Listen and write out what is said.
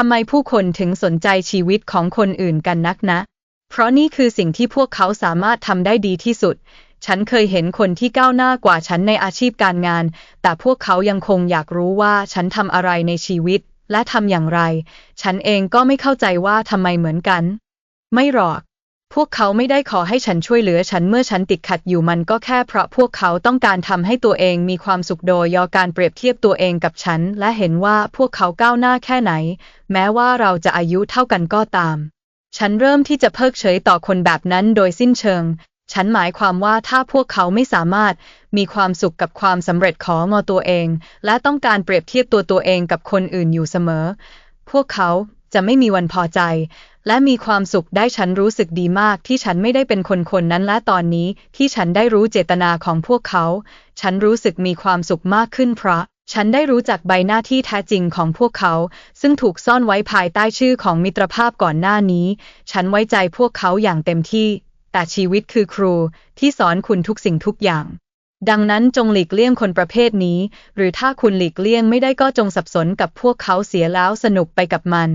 ทำไมผู้คนถึงสนใจชีวิตของคนอื่นกันนักนะ เพราะนี่คือสิ่งที่พวกเขาสามารถทำได้ดีที่สุด ฉันเคยเห็นคนที่ก้าวหน้ากว่าฉันในอาชีพการงาน แต่พวกเขายังคงอยากรู้ว่าฉันทำอะไรในชีวิต และทำอย่างไร ฉันเองก็ไม่เข้าใจว่าทำไมเหมือนกัน ไม่หรอก พวกเขาไม่ได้ขอให้ฉันช่วยเหลือฉันเมื่อฉันติดขัดอยู่มันก็แค่เพราะพวกเขาต้องการทำให้ตัวเองมีความสุขโดยยอการเปรียบเทียบตัวเองกับฉัน และเห็นว่าพวกเขาก้าวหน้าแค่ไหน แม้ว่าเราจะอายุเท่ากันก็ตาม ฉันเริ่มที่จะเพิกเฉยต่อคนแบบนั้นโดยสิ้นเชิง ฉันหมายความว่าถ้าพวกเขาไม่สามารถมีความสุขกับความสำเร็จของอตัวเอง และต้องการเปรียบเทียบตัวตัวเองกับคนอื่นอยู่เสมอ พวกเขาจะไม่มีวันพอใจ และมีความสุขได้ฉันรู้สึกดีมากที่ฉันไม่ได้เป็นคนคนนั้นและตอนนี้ที่ฉันได้รู้เจตนาของพวกเขา ฉันรู้สึกมีความสุขมากขึ้นเพราะ ฉันได้รู้จักใบหน้าที่แท้จริงของพวกเขา ซึ่งถูกซ่อนไว้ภายใต้ชื่อของมิตรภาพก่อนหน้านี้ ฉันไว้ใจพวกเขาอย่างเต็มที่ แต่ชีวิตคือครูที่สอนคุณทุกสิ่งทุกอย่างดังนั้นจงหลีกเลี่ยงคนประเภทนี้ หรือถ้าคุณหลีกเลี่ยงไม่ได้ก็จงสับสนกับพวกเขาเสียแล้วสนุกไปกับมัน